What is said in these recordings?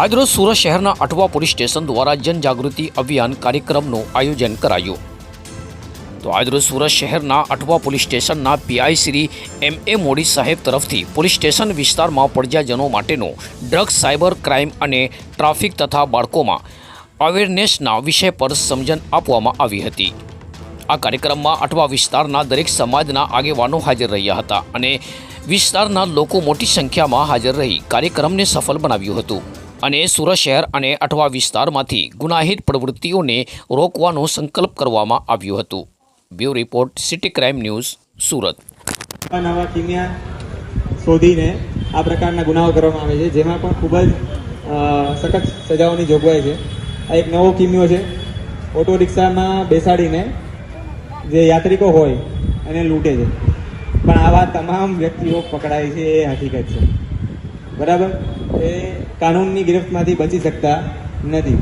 આજરોજ સુરત શહેરના Athwa police station દ્વારા જનજાગૃતિ અભિયાન કાર્યક્રમનું આયોજન કરાયું. તો આજરોજ સુરત શહેરના અઠવા પોલીસ સ્ટેશનના PI Shri M A Modi સાહેબ તરફથી પોલીસ સ્ટેશન વિસ્તારમાં પડજાજનો માટેનો ડ્રગ્સ સાયબર ક્રાઇમ અને ટ્રાફિક તથા બાળકોમાં અવેરનેસના વિષય પર સમજણ આપવામાં આવી હતી. આ કાર્યક્રમમાં અઠવા વિસ્તારના દરેક સમાજના આગેવાનો હાજર રહ્યા હતા અને વિસ્તારના લોકો મોટી સંખ્યામાં હાજર રહી કાર્યક્રમને સફળ બનાવ્યું હતું. અને સુરત શહેર અને અઠવા વિસ્તારમાંથી ગુનાહિત પ્રવૃત્તિઓને રોકવાનો સંકલ્પ કરવામાં આવ્યો હતો. Bureau report, city crime news, Surat. નવા કિમિયા શોધીને આ પ્રકારના ગુનાઓ કરવામાં આવે છે, જેમાં પણ ખૂબ જ સખત સજાઓની જોગવાઈ છે. આ એક નવો કિમિયો છે. ઓટો રિક્ષામાં બેસાડીને જે યાત્રિકો હોય એને લૂંટે છે. પણ આવા તમામ વ્યક્તિઓ પકડાય છે એ હકીકત છે. બરાબર? એ કાનૂનની ગિરફ્તમાંથી બચી શકતા નથી.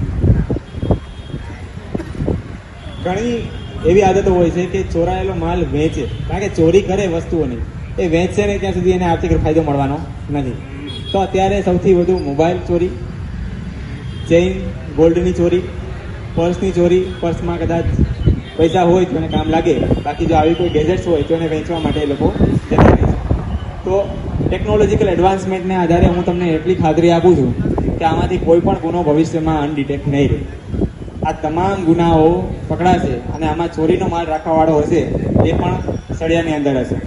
ઘણી એવી આદતો હોય છે કે ચોરાયેલો માલ વેચે. કારણ કે ચોરી કરે વસ્તુઓની. એ વેચશે ને ત્યાં સુધી એને આર્થિક ફાયદો મળવાનો નથી. તો અત્યારે સૌથી વધુ મોબાઈલ ચોરી, ચેઇન, ગોલ્ડની ચોરી, પર્સની ચોરી, પર્સમાં કદાચ પૈસા હોય તો એને કામ લાગે. બાકી જો આવી કોઈ ગેજેટ્સ હોય તો એને વેચવા માટે એ લોકો જતા તો ટેકનોલોજીકલ એડવાન્સમેન્ટને આધારે હું તમને એટલી ખાતરી આપું છું કે આમાંથી કોઈ પણ ગુનો ભવિષ્યમાં અનડિટેક્ટ નહીં રહે. આ તમામ ગુનાઓ પકડાશે અને આમાં ચોરીનો માલ રાખવાવાળો હશે એ પણ સળિયાની અંદર હશે.